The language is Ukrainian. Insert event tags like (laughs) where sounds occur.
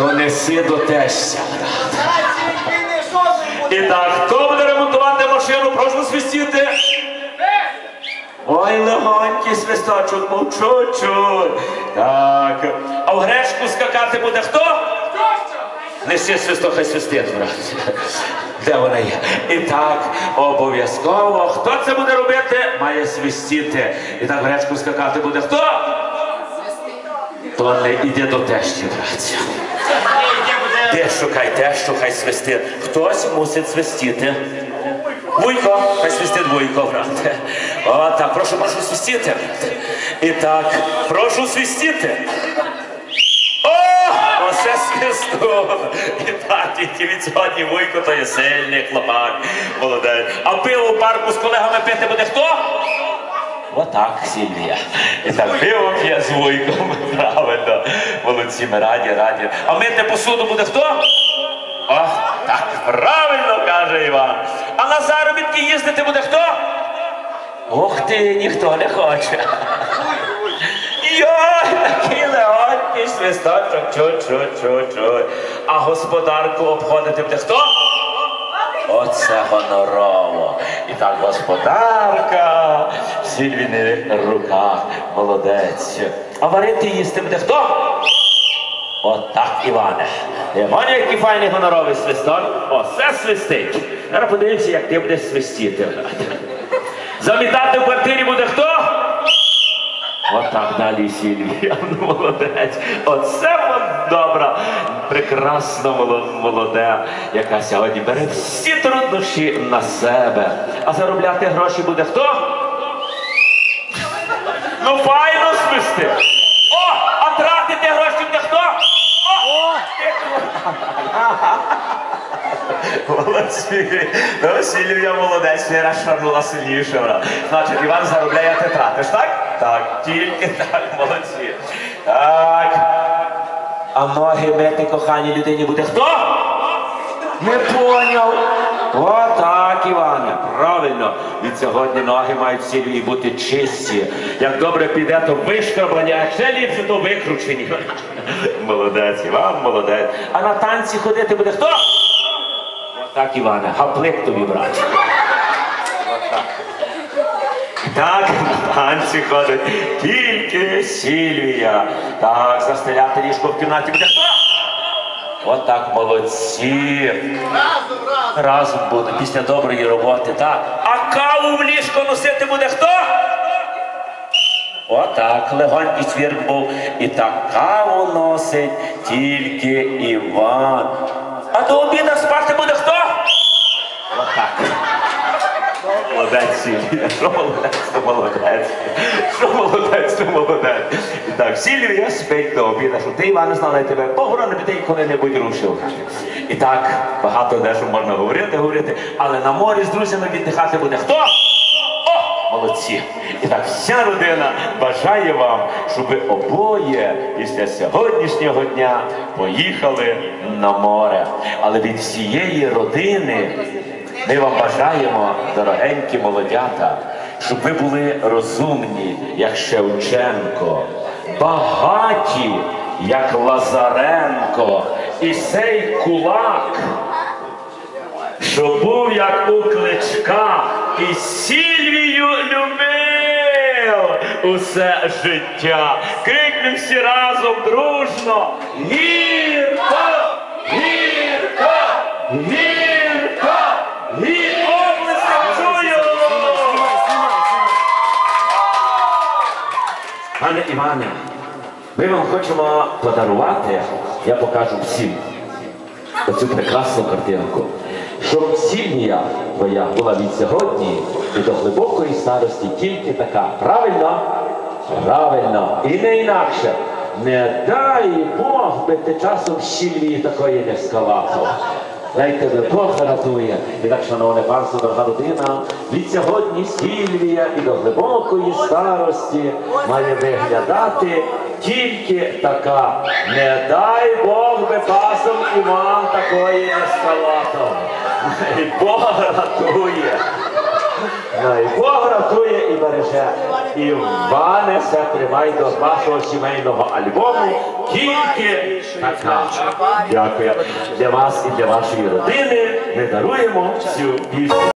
то неси до теща. І так, хто буде ремонтувати машину, прошу свистіти. Ой, легонький свисточок, мов чуть-чуть. Так. А в гречку скакати буде хто? Неси свисток, хай свистить, брат. Де вона є? І так, обов'язково. Хто це буде робити, має свистіти. І так гречку скакати буде хто? То не іде до тещі, братця. Де шукай, де шукай свистить. Хтось мусить свистіти. Вуйко, хай свистить вуйко, брате. О, так, прошу, прошу свистіти. І так, прошу свистіти. Оце свистун. І так, тільки від сьогодні вуйко то є сильний хлопак. Молодець. А пиво в парку з колегами пити буде хто? Отак, Сільвія. І так пиво п'є з вуйком. (laughs) Правильно. Молодці, ми раді, раді. А мити посуду буде хто? О, так, правильно каже Іван. А на заробітки їздити буде хто? Ох ти, ніхто не хоче. Йой, такий легонький свисточок, чуть-чуть-чуть-чуть. А господарку обходити буде хто? Оце гонорово. І так господарка в сільвіних руках. Молодець. А варити їсти буде хто? От так, Іване. Іване, який файний гоноровий свисток. О, все свистить. Зараз подивимося, як ти будеш свистіти. Замітати в квартирі буде хто? Отак далі Сільвія. Ну, молодець. Оце от добра, прекрасна моло- молоде, яка сьогодні бере всі труднощі на себе. А заробляти гроші буде хто? Ну, файно свисти. О, а тратити гроші буде хто? О! Молодці. Ну, Сільвія молодець, Віра шарнула сильніше. брат. Значить, Іван заробляє, а ти тратиш, так? Так, тільки так, молодці. Так. А ноги мити коханій людині буде хто? Не поняв. Отак, Іване, правильно. Від сьогодні ноги мають Сільвії бути чисті. Як добре піде, то вишкраблені, а ще ліпше, то викручені. (laughs) Молодець, Іван, молодець. А на танці ходити буде хто? Отак, Іване, гаплик тобі, брат. Так, на танці ходить тільки Сільвія. Так, застеляти ліжко в кімнаті буде хто? Отак, молодці. Разом, разом. Разом буде після доброї роботи, так. А каву в ліжко носити буде хто? Отак, легонький свірк був. І так каву носить тільки Іван. А до обіда спати буде хто? Отак. Молодець, молодець, молодець. Що молодець, молодець. Так, спить до обіда, що ти, Іване, знала я тебе, похорони би ти коли-небудь рушив. І так, багато дещо можна говорити, говорити, але на морі з друзями віддихати буде хто? О, молодці! І так вся родина бажає вам, щоб ви обоє після сьогоднішнього дня поїхали на море. Але від всієї родини ми вам бажаємо, дорогенькі молодята, щоб ви були розумні, як Шевченко, багаті, як Лазаренко, і сей кулак що був як у кличка і Сільвію любив усе життя. Крикнемо всі разом дружно. Гірко! Пане Іване, ми вам хочемо подарувати, я покажу всім оцю прекрасну картинку. Щоб сім'я твоя була від сьогодні і до глибокої старості тільки така. Правильно? Правильно. І не інакше. Не дай Бог би ти часом Сільвії такої не скалапав. Дай тебе Бог. І так, шановне панство, дорога родина, від сьогодні Сільвія і до глибокої старості має виглядати тільки така. Не дай Бог би пасом Іван такої не скалатав. Бог рятує. Бог рятує і береже. Іванеся, тримай до вашого сімейного альбому тільки така. Дякую. Для вас і для вашої родини ми даруємо цю пісню.